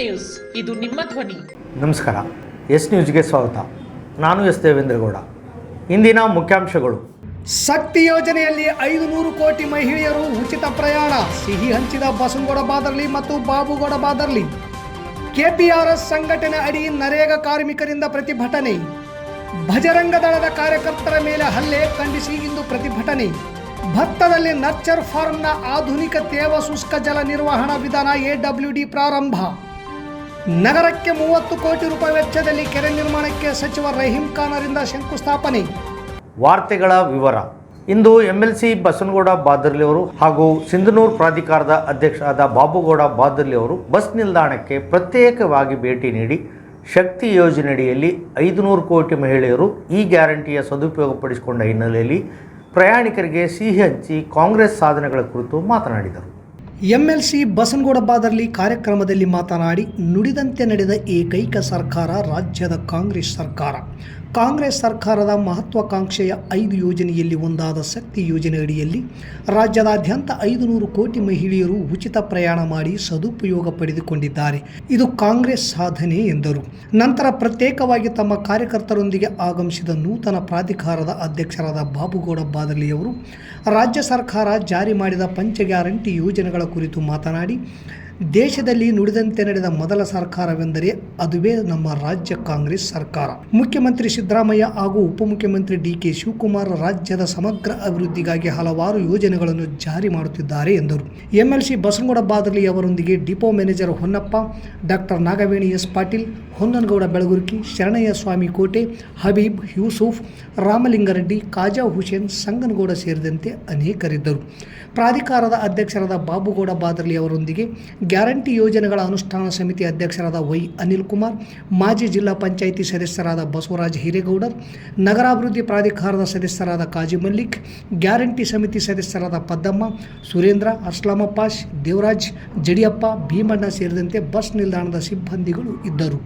News. ಇದು ನಿಮ್ಮ ಧ್ವನಿ. ನಮಸ್ಕಾರ. ಎಸ್ ನ್ಯೂಸ್ಗೆ ಸ್ವಾಗತ. ನಾನು ಎಸ್ ದೇವೇಂದ್ರಗೌಡ. ಇಂದಿನ ಮುಖ್ಯಾಂಶಗಳು. ಶಕ್ತಿ ಯೋಜನೆಯಲ್ಲಿ ಐದು ನೂರು ಕೋಟಿ ಮಹಿಳೆಯರು ಉಚಿತ ಪ್ರಯಾಣ. ಸಿಹಿ ಹಂಚಿದ ಬಸವಗೌಡ ಬಾದರ್ಲಿ ಮತ್ತು ಬಾಬುಗೌಡ ಬಾದರ್ಲಿ. ಕೆಪಿಆರ್ಎಸ್ ಸಂಘಟನೆ ಅಡಿ ನರೇಗಾ ಕಾರ್ಮಿಕರಿಂದ ಪ್ರತಿಭಟನೆ. ಭಜರಂಗ ದಳದ ಕಾರ್ಯಕರ್ತರ ಮೇಲೆ ಹಲ್ಲೆ ಖಂಡಿಸಿ ಇಂದು ಪ್ರತಿಭಟನೆ. ಭತ್ತದಲ್ಲಿ ನರ್ಚರ್ ಫಾರ್ಮ್ನ ಆಧುನಿಕ ತೇವ ಶುಷ್ಕ ಜಲ ನಿರ್ವಹಣಾ ವಿಧಾನ ಎಡಬ್ಲ್ಯೂಡಿ ಪ್ರಾರಂಭ. ನಗರಕ್ಕೆ ಮೂವತ್ತು ಕೋಟಿ ರೂಪಾಯಿ ವೆಚ್ಚದಲ್ಲಿ ಕೆರೆ ನಿರ್ಮಾಣಕ್ಕೆ ಸಚಿವ ರಹೀಂ ಖಾನ್ ಶಂಕುಸ್ಥಾಪನೆ. ವಾರ್ತೆಗಳ ವಿವರ. ಇಂದು ಎಂಎಲ್ಸಿ ಬಸನಗೌಡ ಬಾದರ್ಲಿ ಅವರು ಹಾಗೂ ಸಿಂಧನೂರು ಪ್ರಾಧಿಕಾರದ ಅಧ್ಯಕ್ಷರಾದ ಬಾಬುಗೌಡ ಬಾದರ್ಲಿ ಅವರು ಬಸ್ ನಿಲ್ದಾಣಕ್ಕೆ ಪ್ರತ್ಯೇಕವಾಗಿ ಭೇಟಿ ನೀಡಿ ಶಕ್ತಿ ಯೋಜನೆಯಡಿಯಲ್ಲಿ ಐದುನೂರು ಕೋಟಿ ಮಹಿಳೆಯರು ಈ ಗ್ಯಾರಂಟಿಯ ಸದುಪಯೋಗಪಡಿಸಿಕೊಂಡ ಹಿನ್ನೆಲೆಯಲ್ಲಿ ಪ್ರಯಾಣಿಕರಿಗೆ ಸಿಹಿ ಹಂಚಿ ಕಾಂಗ್ರೆಸ್ ಸಾಧನೆಗಳ ಕುರಿತು ಮಾತನಾಡಿದರು. ಎಂಎಲ್ಸಿ ಬಸನಗೌಡ ಬಾದರ್ಲಿ ಕಾರ್ಯಕ್ರಮದಲ್ಲಿ ಮಾತನಾಡಿ ನುಡಿದಂತೆ ನಡೆದ ಏಕೈಕ ಸರ್ಕಾರ ರಾಜ್ಯದ ಕಾಂಗ್ರೆಸ್ ಸರ್ಕಾರ. ಕಾಂಗ್ರೆಸ್ ಸರ್ಕಾರದ ಮಹತ್ವಾಕಾಂಕ್ಷೆಯ ಐದು ಯೋಜನೆಯಲ್ಲಿ ಒಂದಾದ ಶಕ್ತಿ ಯೋಜನೆ ಅಡಿಯಲ್ಲಿ ರಾಜ್ಯದಾದ್ಯಂತ ಐದು ನೂರು ಕೋಟಿ ಮಹಿಳೆಯರು ಉಚಿತ ಪ್ರಯಾಣ ಮಾಡಿ ಸದುಪಯೋಗ ಪಡೆದುಕೊಂಡಿದ್ದಾರೆ. ಇದು ಕಾಂಗ್ರೆಸ್ ಸಾಧನೆ ಎಂದರು. ನಂತರ ಪ್ರತ್ಯೇಕವಾಗಿ ತಮ್ಮ ಕಾರ್ಯಕರ್ತರೊಂದಿಗೆ ಆಗಮಿಸಿದ ನೂತನ ಪ್ರಾಧಿಕಾರದ ಅಧ್ಯಕ್ಷರಾದ ಬಾಬುಗೌಡ ಬಾದರ್ಲಿಯವರು ರಾಜ್ಯ ಸರ್ಕಾರ ಜಾರಿ ಮಾಡಿದ ಪಂಚ ಗ್ಯಾರಂಟಿ ಯೋಜನೆಗಳ ಕುರಿತು ಮಾತನಾಡಿ ದೇಶದಲ್ಲಿ ನುಡಿದಂತೆ ನಡೆದ ಮೊದಲ ಸರ್ಕಾರವೆಂದರೆ ಅದುವೇ ನಮ್ಮ ರಾಜ್ಯ ಕಾಂಗ್ರೆಸ್ ಸರ್ಕಾರ. ಮುಖ್ಯಮಂತ್ರಿ ಸಿದ್ದರಾಮಯ್ಯ ಹಾಗೂ ಉಪಮುಖ್ಯಮಂತ್ರಿ ಡಿ ಕೆ ಶಿವಕುಮಾರ್ ರಾಜ್ಯದ ಸಮಗ್ರ ಅಭಿವೃದ್ಧಿಗಾಗಿ ಹಲವಾರು ಯೋಜನೆಗಳನ್ನು ಜಾರಿ ಮಾಡುತ್ತಿದ್ದಾರೆ ಎಂದರು. ಎಂಎಲ್ಸಿ ಬಸನಗೌಡ ಬಾದಲಿ ಅವರೊಂದಿಗೆ depot manager Honnappa, doctor Nagaveni S Patil, Honnanagouda Belagurki, Sharanayya Swamy Kote, Habib, Yusuf, Ramalinga Reddy Khaja Hussain, Sanganagouda ಸೇರಿದಂತೆ ಅನೇಕರಿದ್ದರು. ಪ್ರಾಧಿಕಾರದ ಅಧ್ಯಕ್ಷರಾದ ಬಾಬುಗೌಡ ಬಾದರ್ಲಿ ಅವರೊಂದಿಗೆ ಗ್ಯಾರಂಟಿ ಯೋಜನೆಗಳ ಅನುಷ್ಠಾನ ಸಮಿತಿ ಅಧ್ಯಕ್ಷರಾದ ವೈ ಅನಿಲ್ ಕುಮಾರ್, ಮಾಜಿ ಜಿಲ್ಲಾ ಪಂಚಾಯಿತಿ ಸದಸ್ಯರಾದ ಬಸವರಾಜ್ ಹಿರೇಗೌಡರ್ ನಗರಾಭಿವೃದ್ಧಿ ಪ್ರಾಧಿಕಾರದ ಸದಸ್ಯರಾದ ಕಾಜಿ ಮಲ್ಲಿಕ್, ಗ್ಯಾರಂಟಿ ಸಮಿತಿ ಸದಸ್ಯರಾದ ಪದ್ದಮ್ಮ, ಸುರೇಂದ್ರ ಅಸ್ಲಾಮಪ್ಪಾಶ್ ದೇವರಾಜ್, ಜಡಿಯಪ್ಪ, ಭೀಮಣ್ಣ ಸೇರಿದಂತೆ ಬಸ್ ನಿಲ್ದಾಣದ ಸಿಬ್ಬಂದಿಗಳು ಇದ್ದರು.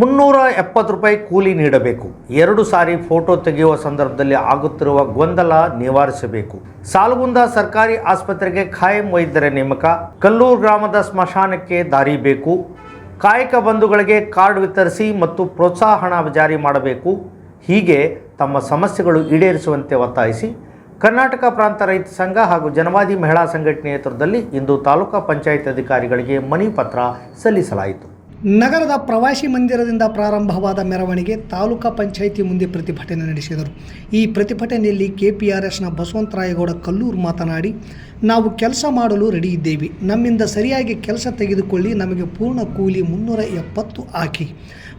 ಮುನ್ನೂರ ಎಪ್ಪತ್ತು ರೂಪಾಯಿ ಕೂಲಿ ನೀಡಬೇಕು. ಎರಡು ಸಾರಿ ಫೋಟೋ ತೆಗೆಯುವ ಸಂದರ್ಭದಲ್ಲಿ ಆಗುತ್ತಿರುವ ಗೊಂದಲ ನಿವಾರಿಸಬೇಕು. ಸಾಲಗುಂದ ಸರ್ಕಾರಿ ಆಸ್ಪತ್ರೆಗೆ ಖಾಯಂ ವೈದ್ಯರ ನೇಮಕ, ಕಲ್ಲೂರು ಗ್ರಾಮದ ಸ್ಮಶಾನಕ್ಕೆ ದಾರಿ ಬೇಕು, ಕಾಯಕ ಬಂಧುಗಳಿಗೆ ಕಾರ್ಡ್ ವಿತರಿಸಿ ಮತ್ತು ಪ್ರೋತ್ಸಾಹನ ಜಾರಿ ಮಾಡಬೇಕು, ಹೀಗೆ ತಮ್ಮ ಸಮಸ್ಯೆಗಳು ಈಡೇರಿಸುವಂತೆ ಒತ್ತಾಯಿಸಿ, ಕರ್ನಾಟಕ ಪ್ರಾಂತ ರೈತ ಸಂಘ ಹಾಗೂ ಜನವಾದಿ ಮಹಿಳಾ ಸಂಘಟನೆ ನೇತೃತ್ವದಲ್ಲಿ ಇಂದು ತಾಲೂಕಾ ಪಂಚಾಯತ್ ಅಧಿಕಾರಿಗಳಿಗೆ ಮನಿ ಪತ್ರ ಸಲ್ಲಿಸಲಾಯಿತು. ನಗರದ ಪ್ರವಾಸಿ ಮಂದಿರದಿಂದ ಪ್ರಾರಂಭವಾದ ಮೆರವಣಿಗೆ ತಾಲೂಕಾ ಪಂಚಾಯಿತಿ ಮುಂದೆ ಪ್ರತಿಭಟನೆ ನಡೆಸಿದರು. ಈ ಪ್ರತಿಭಟನೆಯಲ್ಲಿ ಕೆಪಿಆರ್ಎಸ್ನ ಬಸವಂತರಾಯಗೌಡ ಕಲ್ಲೂರು ಮಾತನಾಡಿ, ನಾವು ಕೆಲಸ ಮಾಡಲು ರೆಡಿ ಇದ್ದೇವೆ. ನಮ್ಮಿಂದ ಸರಿಯಾಗಿ ಕೆಲಸ ತೆಗೆದುಕೊಳ್ಳಿ. ನಮಗೆ ಪೂರ್ಣ ಕೂಲಿ ಮುನ್ನೂರ ಎಪ್ಪತ್ತು ಹಾಕಿ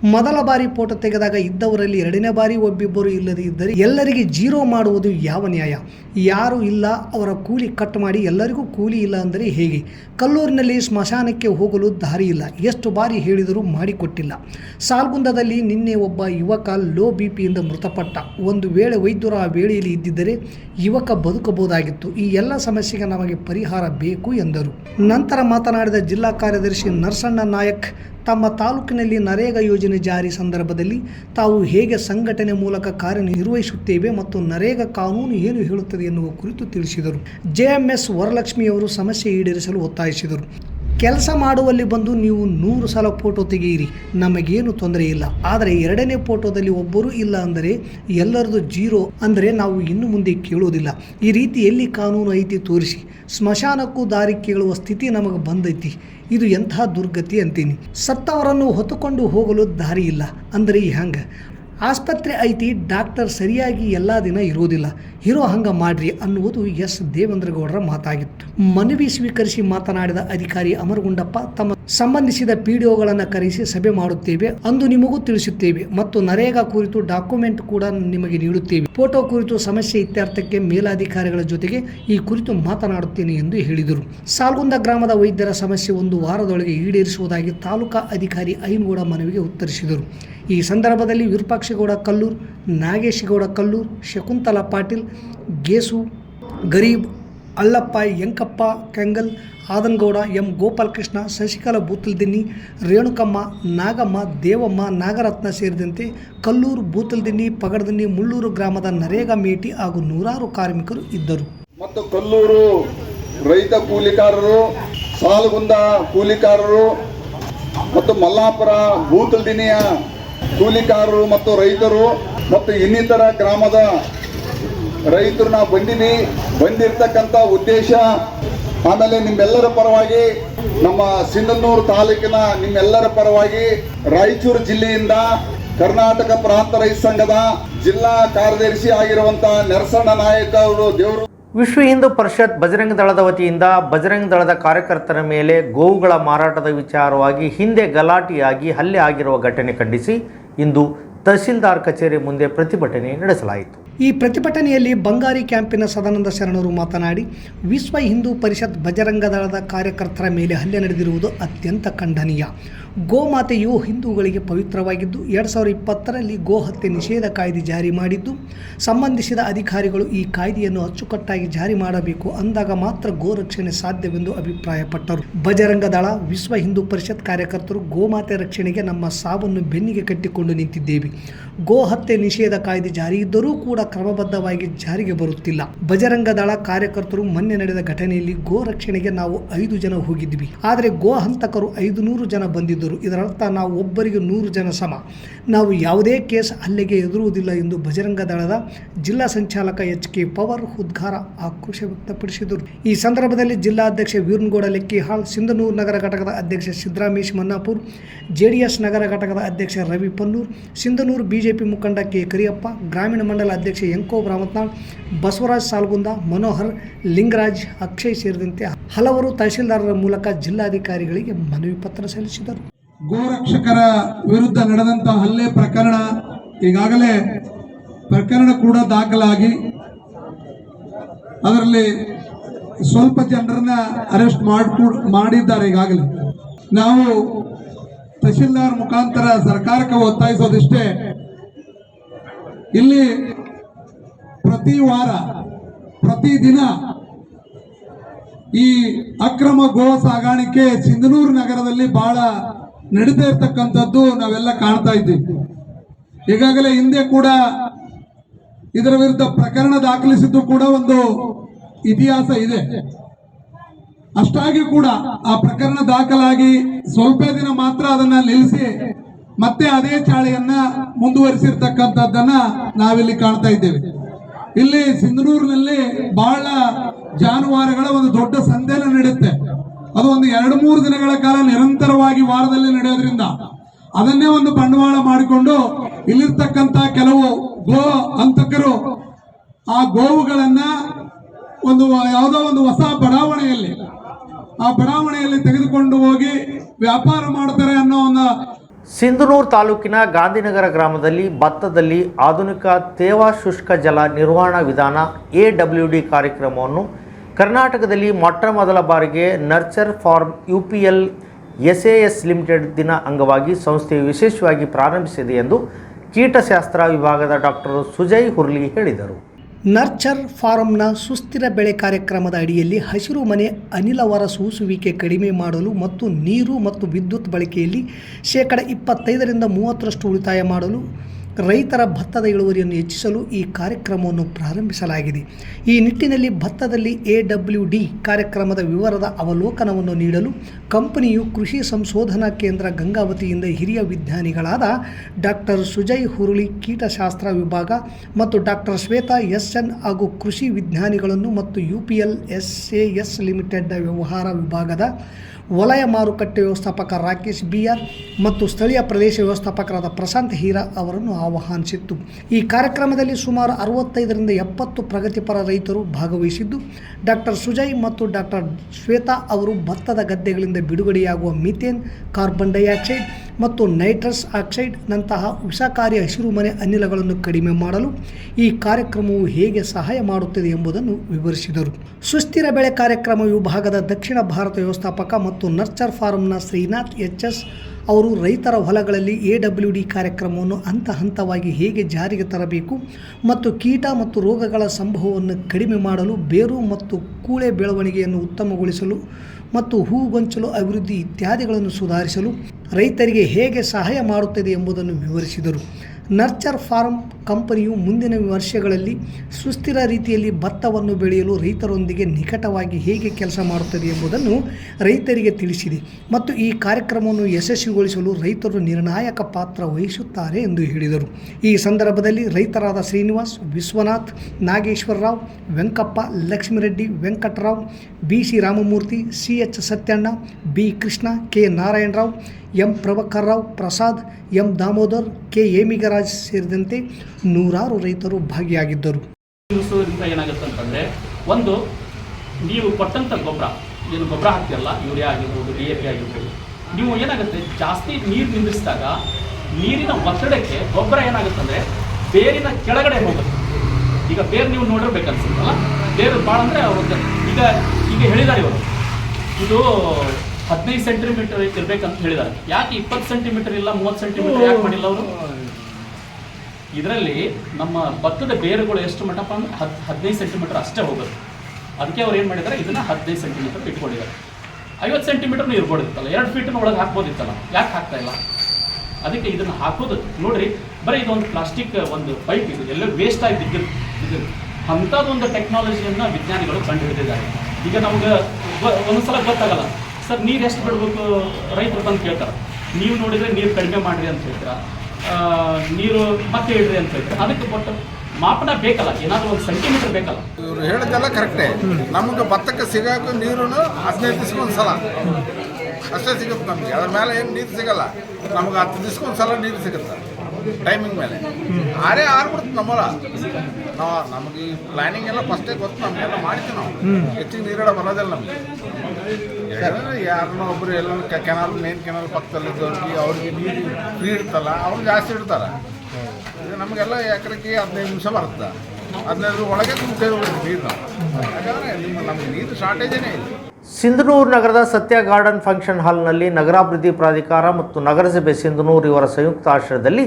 ಮೊದಲ ಬಾರಿ ಫೋಟೋ ತೆಗೆದಾಗ ಇದ್ದವರಲ್ಲಿ ಎರಡನೇ ಬಾರಿ ಒಬ್ಬಿಬ್ಬರು ಇಲ್ಲದೇ ಇದ್ದರೆ ಎಲ್ಲರಿಗೆ ಜೀರೋ ಮಾಡುವುದು ಯಾವ ನ್ಯಾಯ? ಯಾರು ಇಲ್ಲ, ಅವರ ಕೂಲಿ ಕಟ್ ಮಾಡಿ ಎಲ್ಲರಿಗೂ ಕೂಲಿ ಇಲ್ಲ ಅಂದರೆ ಹೇಗೆ? ಕಲ್ಲೂರಿನಲ್ಲಿ ಸ್ಮಶಾನಕ್ಕೆ ಹೋಗಲು ದಾರಿ ಇಲ್ಲ. ಎಷ್ಟು ಬಾರಿ ಹೇಳಿದರೂ ಮಾಡಿಕೊಟ್ಟಿಲ್ಲ. ಸಾಲ್ಗುಂದದಲ್ಲಿ ನಿನ್ನೆ ಒಬ್ಬ ಯುವಕ ಲೋ ಬಿ ಪಿಯಿಂದ ಮೃತಪಟ್ಟ. ಒಂದು ವೇಳೆ ವೈದ್ಯರು ಆ ವೇಳೆಯಲ್ಲಿ ಇದ್ದಿದ್ದರೆ ಯುವಕ ಬದುಕಬಹುದಾಗಿತ್ತು. ಈ ಎಲ್ಲ ಸಮಸ್ಯೆಗೆ ನಮಗೆ ಪರಿಹಾರ ಬೇಕು ಎಂದರು. ನಂತರ ಮಾತನಾಡಿದ ಜಿಲ್ಲಾ ಕಾರ್ಯದರ್ಶಿ ನರಸಣ್ಣ ನಾಯಕ್ ತಮ್ಮ ತಾಲೂಕಿನಲ್ಲಿ ನರೇಗಾ ಯೋಜನೆ ಜಾರಿ ಸಂದರ್ಭದಲ್ಲಿ ತಾವು ಹೇಗೆ ಸಂಘಟನೆ ಮೂಲಕ ಕಾರ್ಯನಿರ್ವಹಿಸುತ್ತೇವೆ ಮತ್ತು ನರೇಗಾ ಕಾನೂನು ಏನು ಹೇಳುತ್ತದೆ ಎನ್ನುವ ಕುರಿತು ತಿಳಿಸಿದರು. ಜೆಎಂಎಸ್ ವರಲಕ್ಷ್ಮಿಯವರು ಸಮಸ್ಯೆ ಈಡೇರಿಸಲು ಒತ್ತಾಯಿಸಿದರು. ಕೆಲಸ ಮಾಡುವಲ್ಲಿ ಬಂದು ನೀವು ನೂರು ಸಲ ಫೋಟೋ ತೆಗೆಯಿರಿ, ನಮಗೇನು ತೊಂದರೆ ಇಲ್ಲ. ಆದರೆ ಎರಡನೇ ಫೋಟೋದಲ್ಲಿ ಒಬ್ಬರು ಇಲ್ಲ ಅಂದರೆ ಎಲ್ಲರದು ಜೀರೋ ಅಂದರೆ ನಾವು ಇನ್ನು ಮುಂದೆ ಕೇಳೋದಿಲ್ಲ. ಈ ರೀತಿ ಎಲ್ಲಿ ಕಾನೂನು ಐತಿ ತೋರಿಸಿ. ಸ್ಮಶಾನಕ್ಕೂ ದಾರಿ ಕೇಳುವ ಸ್ಥಿತಿ ನಮಗೆ ಬಂದೈತಿ. ಇದು ಎಂಥ ದುರ್ಗತಿ ಅಂತೀನಿ. ಸತ್ತವರನ್ನು ಹೊತ್ತುಕೊಂಡು ಹೋಗಲು ದಾರಿ ಇಲ್ಲ ಅಂದರೆ ಹಂಗೆ ಆಸ್ಪತ್ರೆ ಐತಿ, ಡಾಕ್ಟರ್ ಸರಿಯಾಗಿ ಎಲ್ಲ ದಿನ ಇರೋದಿಲ್ಲ ಇರೋ ಹಂಗ ಮಾಡ್ರಿ ಅನ್ನುವುದು ಎಸ್. ದೇವೇಂದ್ರಗೌಡರ ಮಾತಾಗಿತ್ತು. ಮನವಿ ಸ್ವೀಕರಿಸಿ ಮಾತನಾಡಿದ ಅಧಿಕಾರಿ ಅಮರಗುಂಡಪ್ಪ, ತಮ್ಮ ಸಂಬಂಧಿಸಿದ ಪಿಡಿಒಗಳನ್ನು ಕರೆಸಿ ಸಭೆ ಮಾಡುತ್ತೇವೆ ಅಂದು ನಿಮಗೂ ತಿಳಿಸುತ್ತೇವೆ ಮತ್ತು ನರೇಗಾ ಕುರಿತು ಡಾಕ್ಯುಮೆಂಟ್ ಕೂಡ ನಿಮಗೆ ನೀಡುತ್ತೇವೆ. ಫೋಟೋ ಕುರಿತು ಸಮಸ್ಯೆ ಇತ್ಯರ್ಥಕ್ಕೆ ಮೇಲಾಧಿಕಾರಿಗಳ ಜೊತೆಗೆ ಈ ಕುರಿತು ಮಾತನಾಡುತ್ತೇನೆ ಎಂದು ಹೇಳಿದರು. ಸಾಲ್ಗುಂದ ಗ್ರಾಮದ ವೈದ್ಯರ ಸಮಸ್ಯೆ ಒಂದು ವಾರದೊಳಗೆ ಈಡೇರಿಸುವುದಾಗಿ ತಾಲೂಕಾ ಅಧಿಕಾರಿ ಐನಗೌಡ ಮನವಿಗೆ ಉತ್ತರಿಸಿದರು. ಈ ಸಂದರ್ಭದಲ್ಲಿ ವಿರೂಪಾಕ್ಷಗೌಡ ಕಲ್ಲೂರ್ ನಾಗೇಶಗೌಡ ಕಲ್ಲೂರ್, ಶಕುಂತಲಾ ಪಾಟೀಲ್, ಗೇಸು, ಗರೀಬ್, ಅಲ್ಲಪ್ಪ ಯಂಕಪ್ಪ ಕೆಂಗಲ್, ಆದನಗೌಡ ಎಂ ಗೋಪಾಲಕೃಷ್ಣ, ಶಶಿಕಲಾ ಬೂತಲ್ದಿನ್ನಿ, ರೇಣುಕಮ್ಮ, ನಾಗಮ್ಮ, ದೇವಮ್ಮ, ನಾಗರತ್ನ ಸೇರಿದಂತೆ ಕಲ್ಲೂರು, ಬೂತಲ್ದಿನ್ನಿ, ಪಗಡದಿನ್ನಿ, ಮುಳ್ಳೂರು ಗ್ರಾಮದ ನರೇಗಾ ಮೇಟಿ ಹಾಗೂ ನೂರಾರು ಕಾರ್ಮಿಕರು ಇದ್ದರು. ಮತ್ತು ಕಲ್ಲೂರು ರೈತ ಕೂಲಿಕಾರರು, ಸಾಲಗುಂದ ಕೂಲಿಕಾರರು ಮತ್ತು ಮಲ್ಲಾಪುರ ಭೂತಲ್ದಿನಿಯ ಕೂಲಿಕಾರರು ಮತ್ತು ರೈತರು ಮತ್ತು ಇನ್ನಿತರ ಗ್ರಾಮದ ರೈತರು ನಾವು ಬಂದಿವಿ ಬಂದಿರ್ತಕ್ಕಂಥ ಉದ್ದೇಶ ಆಮೇಲೆ ನಿಮ್ಮೆಲ್ಲರ ಪರವಾಗಿ ನಮ್ಮ ಸಿಂಧನೂರು ತಾಲೂಕಿನ ನಿಮ್ಮೆಲ್ಲರ ಪರವಾಗಿ ರಾಯಚೂರು ಜಿಲ್ಲೆಯಿಂದ ಕರ್ನಾಟಕ ಪ್ರಾಂತ ರೈತ ಸಂಘದ ಜಿಲ್ಲಾ ಕಾರ್ಯದರ್ಶಿ ಆಗಿರುವಂತಹ ನರಸಣ್ಣ ನಾಯಕ ಅವರು ದೇವರು ವಿಶ್ವ ಹಿಂದೂ ಪರಿಷತ್ ಬಜರಂಗ ದಳದ ವತಿಯಿಂದ ಬಜರಂಗ ದಳದ ಕಾರ್ಯಕರ್ತರ ಮೇಲೆ ಗೋವುಗಳ ಮಾರಾಟದ ವಿಚಾರವಾಗಿ ಹಿಂದೆ ಗಲಾಟೆಯಾಗಿ ಹಲ್ಲೆ ಆಗಿರುವ ಘಟನೆ ಖಂಡಿಸಿ ಇಂದು ತಹಸೀಲ್ದಾರ್ ಕಚೇರಿ ಮುಂದೆ ಪ್ರತಿಭಟನೆ ನಡೆಸಲಾಯಿತು. ಈ ಪ್ರತಿಭಟನೆಯಲ್ಲಿ ಬಂಗಾರಿ ಕ್ಯಾಂಪಿನ ಸದಾನಂದ ಶರಣರು ಮಾತನಾಡಿ, ವಿಶ್ವ ಹಿಂದೂ ಪರಿಷತ್ ಬಜರಂಗ ದಳದ ಕಾರ್ಯಕರ್ತರ ಮೇಲೆ ಹಲ್ಲೆ ನಡೆದಿರುವುದು ಅತ್ಯಂತ ಖಂಡನೀಯ. ಗೋಮಾತೆಯು ಹಿಂದೂಗಳಿಗೆ ಪವಿತ್ರವಾಗಿದ್ದು, ಎರಡು ಸಾವಿರದ ಇಪ್ಪತ್ತರಲ್ಲಿ ಗೋ ಹತ್ಯೆ ನಿಷೇಧ ಕಾಯ್ದೆ ಜಾರಿ ಮಾಡಿದ್ದು, ಸಂಬಂಧಿಸಿದ ಅಧಿಕಾರಿಗಳು ಈ ಕಾಯ್ದೆಯನ್ನು ಅಚ್ಚುಕಟ್ಟಾಗಿ ಜಾರಿ ಮಾಡಬೇಕು ಅಂದಾಗ ಮಾತ್ರ ಗೋ ರಕ್ಷಣೆ ಸಾಧ್ಯವೆಂದು ಅಭಿಪ್ರಾಯಪಟ್ಟರು. ಬಜರಂಗ ದಳ, ವಿಶ್ವ ಹಿಂದೂ ಪರಿಷತ್ ಕಾರ್ಯಕರ್ತರು ಗೋಮಾತೆ ರಕ್ಷಣೆಗೆ ನಮ್ಮ ಸಾವನ್ನು ಬೆನ್ನಿಗೆ ಕಟ್ಟಿಕೊಂಡು ನಿಂತಿದ್ದೇವೆ. ಗೋ ಹತ್ಯೆ ನಿಷೇಧ ಕಾಯ್ದೆ ಜಾರಿ ಇದ್ದರೂ ಕೂಡ ಕ್ರಮಬದ್ಧವಾಗಿ ಜಾರಿಗೆ ಬರುತ್ತಿಲ್ಲ. ಬಜರಂಗ ದಳ ಕಾರ್ಯಕರ್ತರು ಮೊನ್ನೆ ನಡೆದ ಘಟನೆಯಲ್ಲಿ ಗೋ ರಕ್ಷಣೆಗೆ ನಾವು ಐದು ಜನ ಹೋಗಿದ್ವಿ. ಆದರೆ ಗೋ ಹಂತಕರು ಐದು ನೂರು ಜನ ಬಂದಿದ್ದರು. ಇದರರ್ಥ ನಾವು ಒಬ್ಬರಿಗೆ ನೂರು ಜನ ಸಮ. ನಾವು ಯಾವುದೇ ಕೇಸ್ ಹಲ್ಲೆಗೆ ಎದುರುವುದಿಲ್ಲ ಎಂದು ಬಜರಂಗ ದಳದ ಜಿಲ್ಲಾ ಸಂಚಾಲಕ ಎಚ್ ಕೆ ಪವರ್ ಉದ್ಘಾರ ಆಕ್ರೋಶ ವ್ಯಕ್ತಪಡಿಸಿದರು. ಈ ಸಂದರ್ಭದಲ್ಲಿ ಜಿಲ್ಲಾಧ್ಯಕ್ಷ ವೀರನಗೌಡ ಲೆಕ್ಕಿಹಾಳ್, ಸಿಂಧನೂರು ನಗರ ಘಟಕದ ಅಧ್ಯಕ್ಷ ಸಿದ್ದರಾಮೇಶ್ ಮನ್ನಾಪುರ್, ಜೆಡಿಎಸ್ ನಗರ ಘಟಕದ ಅಧ್ಯಕ್ಷ ರವಿ ಪನ್ನೂರ್, ಸಿಂಧನೂರು ಬಿಜೆಪಿ ಮುಖಂಡ ಕೆ ಕರಿಯಪ್ಪ, ಗ್ರಾಮೀಣ ಮಂಡಲ ಅಧ್ಯಕ್ಷ ಎಂಕೋ ರಾಮತ್ನಾಳ್, ಬಸವರಾಜ್ ಸಾಲ್ಗುಂದ, ಮನೋಹರ್ ಲಿಂಗರಾಜ್, ಅಕ್ಷಯ್ ಸೇರಿದಂತೆ ಹಲವರು ತಹಶೀಲ್ದಾರರ ಮೂಲಕ ಜಿಲ್ಲಾಧಿಕಾರಿಗಳಿಗೆ ಮನವಿ ಪತ್ರ ಸಲ್ಲಿಸಿದರು. ಗೋರಕ್ಷಕರ ವಿರುದ್ಧ ನಡೆದಂತಹ ಹಲ್ಲೆ ಪ್ರಕರಣ ಈಗಾಗಲೇ ಪ್ರಕರಣ ಕೂಡ ದಾಖಲಾಗಿ ಅದರಲ್ಲಿ ಸ್ವಲ್ಪ ಜನರನ್ನ ಅರೆಸ್ಟ್ ಮಾಡ್ಕೊ ಮಾಡಿದ್ದಾರೆ ಈಗಾಗಲೇ. ನಾವು ತಹಶೀಲ್ದಾರ್ ಮುಖಾಂತರ ಸರ್ಕಾರಕ್ಕೆ ಒತ್ತಾಯಿಸೋದಿಷ್ಟೇ ಇಲ್ಲಿ ಪ್ರತಿ ವಾರ ಪ್ರತಿದಿನ ಈ ಅಕ್ರಮ ಗೋ ಸಾಗಾಣಿಕೆ ಸಿಂಧನೂರು ನಗರದಲ್ಲಿ ಬಹಳ ನಡೀತಾ ಇರ್ತಕ್ಕಂಥದ್ದು ನಾವೆಲ್ಲ ಕಾಣ್ತಾ ಇದ್ದೀವಿ. ಈಗಾಗಲೇ ಹಿಂದೆ ಕೂಡ ಇದರ ವಿರುದ್ಧ ಪ್ರಕರಣ ದಾಖಲಿಸಿದ್ದು ಕೂಡ ಒಂದು ಇತಿಹಾಸ ಇದೆ. ಅಷ್ಟಾಗಿ ಕೂಡ ಆ ಪ್ರಕರಣ ದಾಖಲಾಗಿ ಸ್ವಲ್ಪ ದಿನ ಮಾತ್ರ ಅದನ್ನ ನಿಲ್ಲಿಸಿ ಮತ್ತೆ ಅದೇ ಚಾಳಿಯನ್ನ ಮುಂದುವರಿಸಿರ್ತಕ್ಕಂಥದ್ದನ್ನ ನಾವಿಲ್ಲಿ ಕಾಣ್ತಾ ಇದ್ದೇವೆ. ಇಲ್ಲಿ ಸಿಂಧನೂರಿನಲ್ಲಿ ಬಹಳ ಜಾನುವಾರುಗಳ ಒಂದು ದೊಡ್ಡ ಸಂದೇನ ನಡೆಯುತ್ತೆ. ಅದು ಒಂದು ಎರಡು ಮೂರು ದಿನಗಳ ಕಾಲ ನಿರಂತರವಾಗಿ ವಾರದಲ್ಲಿ ನಡೆಯೋದ್ರಿಂದ ಅದನ್ನೇ ಒಂದು ಬಂಡವಾಳ ಮಾಡಿಕೊಂಡು ಇಲ್ಲಿರ್ತಕ್ಕಂಥ ಕೆಲವು ಗೋ ಹಂತಕರು ಆ ಗೋವುಗಳನ್ನ ಒಂದು ಯಾವುದೋ ಒಂದು ಹೊಸ ಬಡಾವಣೆಯಲ್ಲಿ ಆ ಬಡಾವಣೆಯಲ್ಲಿ ತೆಗೆದುಕೊಂಡು ಹೋಗಿ ವ್ಯಾಪಾರ ಮಾಡ್ತಾರೆ ಅನ್ನೋ ಒಂದು ಸಿಂಧನೂರು ತಾಲೂಕಿನ ಗಾಂಧಿನಗರ ಗ್ರಾಮದಲ್ಲಿ ಭತ್ತದಲ್ಲಿ ಆಧುನಿಕ ತೇವಾ ಶುಷ್ಕ ಜಲ ನಿರ್ವಹಣಾ ವಿಧಾನ ಎ ಡಬ್ಲ್ಯೂ ಡಿ ಕಾರ್ಯಕ್ರಮವನ್ನು ಕರ್ನಾಟಕದಲ್ಲಿ ಮೊಟ್ಟ ಮೊದಲ ಬಾರಿಗೆ nurture farm U P L S A S limited ದಿನ ಅಂಗವಾಗಿ ಸಂಸ್ಥೆಯು ವಿಶೇಷವಾಗಿ ಪ್ರಾರಂಭಿಸಿದೆ ಎಂದು ಕೀಟಶಾಸ್ತ್ರ ವಿಭಾಗದ ಡಾಕ್ಟರ್ ಸುಜಯ್ ಹುರ್ಲಿ ಹೇಳಿದರು. ನರ್ಚರ್ ಫಾರಂನ ಸುಸ್ಥಿರ ಬೆಳೆ ಕಾರ್ಯಕ್ರಮದ ಅಡಿಯಲ್ಲಿ ಹಸಿರು ಮನೆ ಅನಿಲ ಹೊರ ಸೂಸುವಿಕೆ ಕಡಿಮೆ ಮಾಡಲು ಮತ್ತು ನೀರು ಮತ್ತು ವಿದ್ಯುತ್ ಬಳಕೆಯಲ್ಲಿ ಶೇಕಡ ಇಪ್ಪತ್ತೈದರಿಂದ ಮೂವತ್ತರಷ್ಟು ಉಳಿತಾಯ ಮಾಡಲು ರೈತರ ಭತ್ತದ ಇಳುವರಿಯನ್ನು ಹೆಚ್ಚಿಸಲು ಈ ಕಾರ್ಯಕ್ರಮವನ್ನು ಪ್ರಾರಂಭಿಸಲಾಗಿದೆ. ಈ ನಿಟ್ಟಿನಲ್ಲಿ ಭತ್ತದಲ್ಲಿ ಎ ಡಬ್ಲ್ಯೂ ಡಿ ಕಾರ್ಯಕ್ರಮದ ವಿವರದ ಅವಲೋಕನವನ್ನು ನೀಡಲು ಕಂಪನಿಯು ಕೃಷಿ ಸಂಶೋಧನಾ ಕೇಂದ್ರ ಗಂಗಾವತಿಯಿಂದ ಹಿರಿಯ ವಿಜ್ಞಾನಿಗಳಾದ ಡಾಕ್ಟರ್ ಸುಜಯ್ ಹುರುಳಿ, ಕೀಟಶಾಸ್ತ್ರ ವಿಭಾಗ ಮತ್ತು ಡಾಕ್ಟರ್ ಶ್ವೇತಾ ಎಸ್ ಎನ್ ಹಾಗೂ ಕೃಷಿ ವಿಜ್ಞಾನಿಗಳನ್ನು ಮತ್ತು U P L S A S ಲಿಮಿಟೆಡ್ನ ವ್ಯವಹಾರ ವಿಭಾಗದ ವಲಯ ಮಾರುಕಟ್ಟೆ ವ್ಯವಸ್ಥಾಪಕ ರಾಕೇಶ್ ಬಿಆರ್ ಮತ್ತು ಸ್ಥಳೀಯ ಪ್ರದೇಶ ವ್ಯವಸ್ಥಾಪಕರಾದ ಪ್ರಶಾಂತ್ ಹೀರಾ ಅವರನ್ನು ಆಹ್ವಾನಿಸಿತ್ತು. ಈ ಕಾರ್ಯಕ್ರಮದಲ್ಲಿ ಸುಮಾರು ಅರವತ್ತೈದರಿಂದ ಎಪ್ಪತ್ತು ಪ್ರಗತಿಪರ ರೈತರು ಭಾಗವಹಿಸಿದ್ದು, ಡಾಕ್ಟರ್ ಸುಜಯ್ ಮತ್ತು ಡಾಕ್ಟರ್ ಶ್ವೇತಾ ಅವರು ಭತ್ತದ ಗದ್ದೆಗಳಿಂದ ಬಿಡುಗಡೆಯಾಗುವ ಮಿಥೇನ್ ಕಾರ್ಬನ್ ಡೈಆಕ್ಸೈಡ್ ಮತ್ತು ನೈಟ್ರಸ್ ಆಕ್ಸೈಡ್ ನಂತಹ ವಿಷಕಾರಿ ಹಸಿರುಮನೆ ಅನಿಲಗಳನ್ನು ಕಡಿಮೆ ಮಾಡಲು ಈ ಕಾರ್ಯಕ್ರಮವು ಹೇಗೆ ಸಹಾಯ ಮಾಡುತ್ತದೆ ಎಂಬುದನ್ನು ವಿವರಿಸಿದರು. ಸುಸ್ಥಿರ ಬೆಳೆ ಕಾರ್ಯಕ್ರಮ ವಿಭಾಗದ ದಕ್ಷಿಣ ಭಾರತ ವ್ಯವಸ್ಥಾಪಕ ಮತ್ತು ನರ್ಚರ್ ಫಾರಂನ ಶ್ರೀನಾಥ್ ಎಚ್ ಎಸ್ ಅವರು ರೈತರ ಹೊಲಗಳಲ್ಲಿ ಎ ಡಬ್ಲ್ಯೂ ಡಿ ಕಾರ್ಯಕ್ರಮವನ್ನು ಹಂತ ಹಂತವಾಗಿ ಹೇಗೆ ಜಾರಿಗೆ ತರಬೇಕು ಮತ್ತು ಕೀಟ ಮತ್ತು ರೋಗಗಳ ಸಂಭವವನ್ನು ಕಡಿಮೆ ಮಾಡಲು ಬೇರು ಮತ್ತು ಕೂಳೆ ಬೆಳವಣಿಗೆಯನ್ನು ಉತ್ತಮಗೊಳಿಸಲು ಮತ್ತು ಹೂಗೊಂಚಲು ಅಭಿವೃದ್ಧಿ ಇತ್ಯಾದಿಗಳನ್ನು ಸುಧಾರಿಸಲು ರೈತರಿಗೆ ಹೇಗೆ ಸಹಾಯ ಮಾಡುತ್ತದೆ ಎಂಬುದನ್ನು ವಿವರಿಸಿದರು. ನರ್ಚರ್ ಫಾರ್ಮ್ ಕಂಪನಿಯು ಮುಂದಿನ ವರ್ಷಗಳಲ್ಲಿ ಸುಸ್ಥಿರ ರೀತಿಯಲ್ಲಿ ಭತ್ತವನ್ನು ಬೆಳೆಯಲು ರೈತರೊಂದಿಗೆ ನಿಕಟವಾಗಿ ಹೇಗೆ ಕೆಲಸ ಮಾಡುತ್ತದೆ ಎಂಬುದನ್ನು ರೈತರಿಗೆ ತಿಳಿಸಿದೆ ಮತ್ತು ಈ ಕಾರ್ಯಕ್ರಮವನ್ನು ಯಶಸ್ವಿಗೊಳಿಸಲು ರೈತರು ನಿರ್ಣಾಯಕ ಪಾತ್ರ ವಹಿಸುತ್ತಾರೆ ಎಂದು ಹೇಳಿದರು. ಈ ಸಂದರ್ಭದಲ್ಲಿ ರೈತರಾದ Srinivas, Vishwanath Nageswararao Venkappa, Lakshmireddy, Venkatarao, B C Ramamurthy, C H Satyanna, B Krishna, K Narayanarao M Prabhakar Rao, Prasad M Damodar, K Hemigaraj ಸೇರಿದಂತೆ ನೂರಾರು ರೈತರು ಭಾಗಿಯಾಗಿದ್ದರು. ಏನಾಗುತ್ತೆ ಅಂತಂದರೆ, ಒಂದು, ನೀವು ಕೊಟ್ಟಂಥ ಗೊಬ್ಬರ, ಏನು ಗೊಬ್ಬರ ಹಾಕ್ತಿರಲ್ಲ, ಯೂರಿಯಾ ಆಗಿರ್ಬೋದು, ಡಿ ಎ ಪಿ ಆಗಿರ್ಬೋದು, ನೀವು ಏನಾಗುತ್ತೆ, ಜಾಸ್ತಿ ನೀರು ನಿಂದಿಸಿದಾಗ ನೀರಿನ ಒತ್ತಡಕ್ಕೆ ಗೊಬ್ಬರ ಏನಾಗುತ್ತೆ ಅಂದರೆ, ಬೇರಿನ ಕೆಳಗಡೆ ಹೋಗುತ್ತೆ. ಈಗ ಬೇರು ನೀವು ನೋಡಿರ್ಬೇಕನ್ಸುತ್ತಲ್ಲ ಬೇರು ಭಾಳ ಅಂದರೆ ಅವ್ರದ್ದು. ಈಗ ಈಗ ಹೇಳಿದ್ದಾರೆ ಇವರು. ಇದು ಹದಿನೈದು ಸೆಂಟಿಮೀಟರ್ ಇರ್ಬೇಕಂತ ಹೇಳಿದ್ದಾರೆ ಯಾಕೆ ಇಪ್ಪತ್ತು ಸೆಂಟಿಮೀಟರ್ ಇಲ್ಲ, ಮೂವತ್ತು ಸೆಂಟಿಮೀಟರ್ ಯಾಕೆ ಮಾಡಿಲ್ಲ ಅವರು? ಇದರಲ್ಲಿ ನಮ್ಮ ಭತ್ತದ ಬೇರುಗಳು ಎಷ್ಟು ಮಟ್ಟಪ್ಪ ಅಂದ್ರೆ ಹದ್ ಹದಿನೈದು ಸೆಂಟಿಮೀಟರ್ ಅಷ್ಟೇ ಹೋಗುತ್ತೆ. ಅದಕ್ಕೆ ಅವ್ರು ಏನು ಮಾಡಿದ್ದಾರೆ ಇದನ್ನ ಹದಿನೈದು ಸೆಂಟಿಮೀಟರ್ ಇಟ್ಕೊಂಡಿದ್ದಾರೆ. ಐವತ್ತು ಸೆಂಟಿಮೀಟರ್ನು ಇರ್ಬೋದಿತ್ತಲ್ಲ, ಎರಡು ಫೀಟ್ನ ಒಳಗೆ ಹಾಕ್ಬೋದಿತ್ತಲ್ಲ. ಯಾಕೆ ಹಾಕ್ತಾ ಇಲ್ಲ? ಅದಕ್ಕೆ ಇದನ್ನ ಹಾಕೋದು, ನೋಡ್ರಿ, ಬರೀ ಇದೊಂದು ಪ್ಲಾಸ್ಟಿಕ್ ಒಂದು ಪೈಪ್ ಇದು, ಎಲ್ಲ ವೇಸ್ಟ್ ಆಗಿ ಬಿದ್ದಿರ್ ಇದು ಅಂಥದ್ದೊಂದು ಟೆಕ್ನಾಲಜಿಯನ್ನು ವಿಜ್ಞಾನಿಗಳು ಕಂಡುಹಿಡಿದಿದ್ದಾರೆ ಈಗ ನಮ್ಗೆ ಒಂದ್ಸಲ ಗೊತ್ತಾಗಲ್ಲ. ಸರ್ ನೀರು ಎಷ್ಟು ಬಿಡಬೇಕು? ರೈತರು ಬಂದು ಕೇಳ್ತಾರೆ. ನೀವು ನೋಡಿದರೆ ನೀರು ಕಡಿಮೆ ಮಾಡಿರಿ ಅಂತ ಹೇಳ್ತೀರಾ. ಆ, ನೀರು ಮತ್ತೆ ಇಡ್ರಿ ಅಂತ ಹೇಳ್ತಾರೆ. ಅದಕ್ಕೆ ಬಟ್ ಮಾಪನ ಬೇಕಲ್ಲ ಏನಾದರೂ ಒಂದು ಸೆಂಟಿಮೀಟರ್ ಬೇಕಲ್ಲ? ಇವರು ಹೇಳಿದ್ದೆಲ್ಲ ಕರೆಕ್ಟೇ ನಮಗೆ ಭತ್ತಕ್ಕೆ ಸಿಗೋಕೆ ನೀರು ಹದಿನೈದು ದಿವ್ಸಕ್ಕೊಂದು ಸಲ. ಅಷ್ಟೇ ಸಿಗುತ್ತೆ ನಮಗೆ. ಅದ್ರ ಮೇಲೆ ಏನು ನೀರು ಸಿಗಲ್ಲ. ನಮ್ಗೆ ಹತ್ತು ದಿವ್ಸಕ್ಕೆ ಒಂದು ಸಲ ನೀರು ಸಿಗುತ್ತೆ. ಟೈಮಿಂಗ್ ಮೇಲೆ. ಆರೇ ಆರ್ಬಿಡುತ್ತೆ ನಮ್ಮಲ್ಲ ನಾವು ನಮಗೆ ಈ ಪ್ಲಾನಿಂಗ್ ಎಲ್ಲ ಫಸ್ಟೇ ಗೊತ್ತು ನಮಗೆಲ್ಲ ಮಾಡ್ತೀವಿ ನಾವು. ಹೆಚ್ಚಿಗೆ ನೀರಿಡ ಬರೋದಿಲ್ಲ ನಮಗೆ. ಯಾರನ್ನೋ ಒಬ್ಬರು ಎಲ್ಲ ಕೆನಾಲ್ ಮೇನ್ ಕೆನಾಲ್ ಪಕ್ಕದಲ್ಲಿ ಇದ್ದವ್ರಿಗೆ ಅವ್ರಿಗೆ ನೀರು ಫ್ರೀ ಇರ್ತಲ್ಲ ಅವ್ರು ಜಾಸ್ತಿ ಇಡ್ತಾರೆ. ಈಗ ನಮಗೆಲ್ಲ ಎಕರೆಗೆ ಹದಿನೈದು ನಿಮಿಷ ಬರುತ್ತೆ. ಹದಿನೈದು ಒಳಗೆ ತುಂಬ್ತೇವೆ ನೀರು ನಾವು ಯಾಕಂದರೆ ನಿಮ್ಮ ನಮಗೆ ನೀರು ಶಾರ್ಟೇಜೇ ಇಲ್ಲ. ಸಿಂಧನೂರು ನಗರದ ಸತ್ಯ ಗಾರ್ಡನ್ ಫಂಕ್ಷನ್ ಹಾಲ್ನಲ್ಲಿ ನಗರಾಭಿವೃದ್ಧಿ ಪ್ರಾಧಿಕಾರ ಮತ್ತು ನಗರಸಭೆ ಸಿಂಧನೂರು ಇವರ ಸಂಯುಕ್ತ ಆಶ್ರಯದಲ್ಲಿ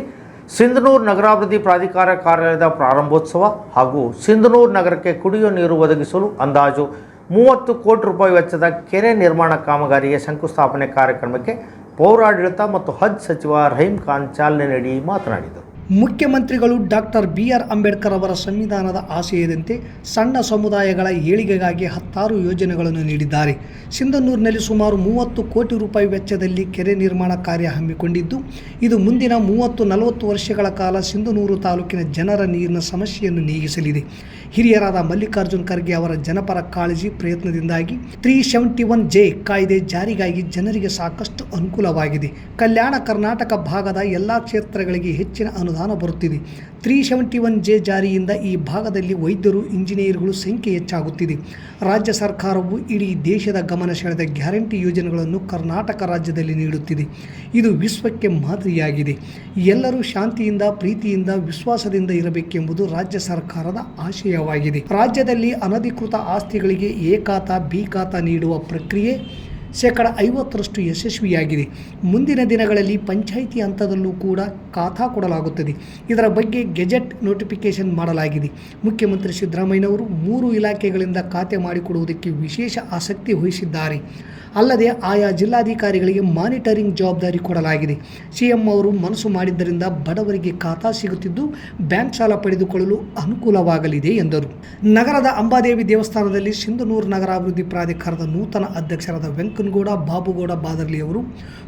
ಸಿಂಧನೂರು ನಗರಾಭಿವೃದ್ಧಿ ಪ್ರಾಧಿಕಾರ ಕಾರ್ಯಾಲಯದ ಪ್ರಾರಂಭೋತ್ಸವ ಹಾಗೂ ಸಿಂಧನೂರು ನಗರಕ್ಕೆ ಕುಡಿಯುವ ನೀರು ಒದಗಿಸಲು ಅಂದಾಜು ಮೂವತ್ತು ಕೋಟಿ ರೂಪಾಯಿ ವೆಚ್ಚದ ಕೆರೆ ನಿರ್ಮಾಣ ಕಾಮಗಾರಿಗೆ ಶಂಕುಸ್ಥಾಪನೆ ಕಾರ್ಯಕ್ರಮಕ್ಕೆ ಪೌರಾಡಳಿತ ಮತ್ತು ಹಜ್ ಸಚಿವ ರಹೀಂ ಖಾನ್ ಚಾಲನೆ ನೀಡಿ ಮಾತನಾಡಿದರು. ಮುಖ್ಯಮಂತ್ರಿಗಳು ಡಾಕ್ಟರ್ ಬಿ ಆರ್ ಅಂಬೇಡ್ಕರ್ ಅವರ ಸಂವಿಧಾನದ ಆಶಯದಂತೆ ಸಣ್ಣ ಸಮುದಾಯಗಳ ಏಳಿಗೆಗಾಗಿ ಹತ್ತಾರು ಯೋಜನೆಗಳನ್ನು ನೀಡಿದ್ದಾರೆ. ಸಿಂಧನೂರಿನಲ್ಲಿ ಸುಮಾರು ಮೂವತ್ತು ಕೋಟಿ ರೂಪಾಯಿ ವೆಚ್ಚದಲ್ಲಿ ಕೆರೆ ನಿರ್ಮಾಣ ಕಾರ್ಯ ಹಮ್ಮಿಕೊಂಡಿದ್ದು, ಇದು ಮುಂದಿನ ಮೂವತ್ತು ನಲವತ್ತು ವರ್ಷಗಳ ಕಾಲ ಸಿಂಧನೂರು ತಾಲೂಕಿನ ಜನರ ನೀರಿನ ಸಮಸ್ಯೆಯನ್ನು ನೀಗಿಸಲಿದೆ. ಹಿರಿಯರಾದ ಮಲ್ಲಿಕಾರ್ಜುನ್ ಖರ್ಗೆ ಅವರ ಜನಪರ ಕಾಳಜಿ ಪ್ರಯತ್ನದಿಂದಾಗಿ ತ್ರೀ ಸೆವೆಂಟಿ ಒನ್ ಜೆ ಕಾಯ್ದೆ ಜಾರಿಗಾಗಿ ಜನರಿಗೆ ಸಾಕಷ್ಟು ಅನುಕೂಲವಾಗಿದೆ. ಕಲ್ಯಾಣ ಕರ್ನಾಟಕ ಭಾಗದ ಎಲ್ಲ ಕ್ಷೇತ್ರಗಳಿಗೆ ಹೆಚ್ಚಿನ ಅನುದಾನ ಬರುತ್ತಿದೆ. ತ್ರೀ ಸೆವೆಂಟಿ ಒನ್ ಜೆ ಜಾರಿಯಿಂದ ಈ ಭಾಗದಲ್ಲಿ ವೈದ್ಯರು, ಇಂಜಿನಿಯರ್ಗಳು ಸಂಖ್ಯೆ ಹೆಚ್ಚಾಗುತ್ತಿದೆ. ರಾಜ್ಯ ಸರ್ಕಾರವು ಇಡೀ ದೇಶದ ಗಮನ ಸೆಳೆದ ಗ್ಯಾರಂಟಿ ಯೋಜನೆಗಳನ್ನು ಕರ್ನಾಟಕ ರಾಜ್ಯದಲ್ಲಿ ನೀಡುತ್ತಿದೆ. ಇದು ವಿಶ್ವಕ್ಕೆ ಮಾದರಿಯಾಗಿದೆ. ಎಲ್ಲರೂ ಶಾಂತಿಯಿಂದ, ಪ್ರೀತಿಯಿಂದ, ವಿಶ್ವಾಸದಿಂದ ಇರಬೇಕೆಂಬುದು ರಾಜ್ಯ ಸರ್ಕಾರದ ಆಶಯವಾಗಿದೆ. ರಾಜ್ಯದಲ್ಲಿ ಅನಧಿಕೃತ ಆಸ್ತಿಗಳಿಗೆ ಏಕಾತ ಬಿ ನೀಡುವ ಪ್ರಕ್ರಿಯೆ ಶೇಕಡ ಐವತ್ತರಷ್ಟು ಯಶಸ್ವಿಯಾಗಿದೆ. ಮುಂದಿನ ದಿನಗಳಲ್ಲಿ ಪಂಚಾಯಿತಿ ಹಂತದಲ್ಲೂ ಕೂಡ ಖಾತಾ ಕೊಡಲಾಗುತ್ತದೆ. ಇದರ ಬಗ್ಗೆ ಗೆಜೆಟ್ ನೋಟಿಫಿಕೇಶನ್ ಮಾಡಲಾಗಿದೆ. ಮುಖ್ಯಮಂತ್ರಿ ಸಿದ್ದರಾಮಯ್ಯನವರು ಮೂರು ಇಲಾಖೆಗಳಿಂದ ಖಾತೆ ಮಾಡಿಕೊಡುವುದಕ್ಕೆ ವಿಶೇಷ ಆಸಕ್ತಿ ವಹಿಸಿದ್ದಾರೆ. ಅಲ್ಲದೆ ಆಯಾ ಜಿಲ್ಲಾಧಿಕಾರಿಗಳಿಗೆ ಮಾನಿಟರಿಂಗ್ ಜವಾಬ್ದಾರಿ ಕೊಡಲಾಗಿದೆ. ಸಿಎಂ ಅವರು ಮನಸ್ಸು ಮಾಡಿದ್ದರಿಂದ ಬಡವರಿಗೆ ಖಾತಾ ಸಿಗುತ್ತಿದ್ದು ಬ್ಯಾಂಕ್ ಸಾಲ ಪಡೆದುಕೊಳ್ಳಲು ಅನುಕೂಲವಾಗಲಿದೆ ಎಂದರು. ನಗರದ ಅಂಬಾದೇವಿ ದೇವಸ್ಥಾನದಲ್ಲಿ ಸಿಂಧನೂರು ನಗರಾಭಿವೃದ್ಧಿ ಪ್ರಾಧಿಕಾರದ ನೂತನ ಅಧ್ಯಕ್ಷರಾದ ವೆಂಕನಗೌಡ, ಬಾಬುಗೌಡ ಬಾದರ್ಲಿ ಅವರು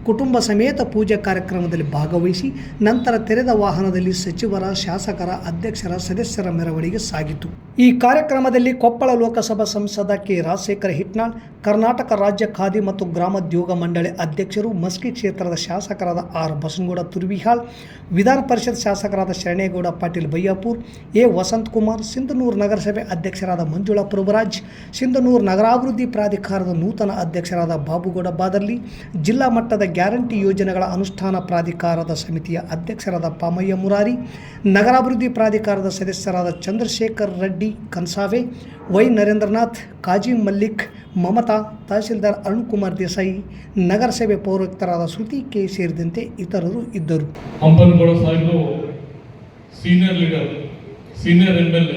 ಕುಟುಂಬ ಸಮೇತ ಪೂಜೆ ಕಾರ್ಯಕ್ರಮದಲ್ಲಿ ಭಾಗವಹಿಸಿ ನಂತರ ತೆರೆದ ವಾಹನದಲ್ಲಿ ಸಚಿವರ, ಶಾಸಕರ, ಅಧ್ಯಕ್ಷರ, ಸದಸ್ಯರ ಮೆರವಣಿಗೆ ಸಾಗಿತು. ಈ ಕಾರ್ಯಕ್ರಮದಲ್ಲಿ ಕೊಪ್ಪಳ ಲೋಕಸಭಾ ಸಂಸದ ಕೆ. ರಾಜಶೇಖರ್ ಹಿಟ್ನಾಳ್ ಕರ್ನಾಟಕ ರಾಜ್ಯ ಖಾದಿ ಮತ್ತು ಗ್ರಾಮೋದ್ಯೋಗ ಮಂಡಳಿ ಅಧ್ಯಕ್ಷರು ಮಸ್ಕಿ ಕ್ಷೇತ್ರದ ಶಾಸಕರಾದ ಆರ್ ಬಸನಗೌಡ ತುರ್ವಿಹಾಳ್ ವಿಧಾನ ಪರಿಷತ್ ಶಾಸಕರಾದ ಶರಣೇಗೌಡ ಪಾಟೀಲ್ ಬಯ್ಯಾಪುರ್ ಎ ವಸಂತ್ ಕುಮಾರ್, ಸಿಂಧನೂರು ನಗರಸಭೆ ಅಧ್ಯಕ್ಷರಾದ ಮಂಜುಳಾ ಪ್ರಭುರಾಜ್, ಸಿಂಧನೂರು ನಗರಾಭಿವೃದ್ಧಿ ಪ್ರಾಧಿಕಾರದ ನೂತನ ಅಧ್ಯಕ್ಷರಾದ ಬಾಬುಗೌಡ ಬಾದರ್ಲಿ, ಜಿಲ್ಲಾ ಮಟ್ಟದ ಗ್ಯಾರಂಟಿ ಯೋಜನೆಗಳ ಅನುಷ್ಠಾನ ಪ್ರಾಧಿಕಾರದ ಸಮಿತಿಯ ಅಧ್ಯಕ್ಷರಾದ ಪಾಮಯ್ಯ ಮುರಾರಿ, ನಗರಾಭಿವೃದ್ಧಿ ಪ್ರಾಧಿಕಾರದ ಸದಸ್ಯರಾದ ಚಂದ್ರಶೇಖರ್ ರೆಡ್ಡಿ ಕನ್ಸಾವೆ ವೈ ನರೇಂದ್ರನಾಥ್, ಕಾಜಿ ಮಲ್ಲಿಕ್, ಮಮತಾ ತಹಸೀಲ್ದಾರ್ ಅರುಣ್ ಕುಮಾರ್ ದೇಸಾಯಿ ನಗರಸಭೆ ಪೌರಾಯುಕ್ತರಾದ ಶ್ರುತಿ ಕೆ ಸೇರಿದಂತೆ ಇತರರು ಇದ್ದರು. ಹಂಪನಗೌಡ ಸಾಹೇಬರು senior leader senior M L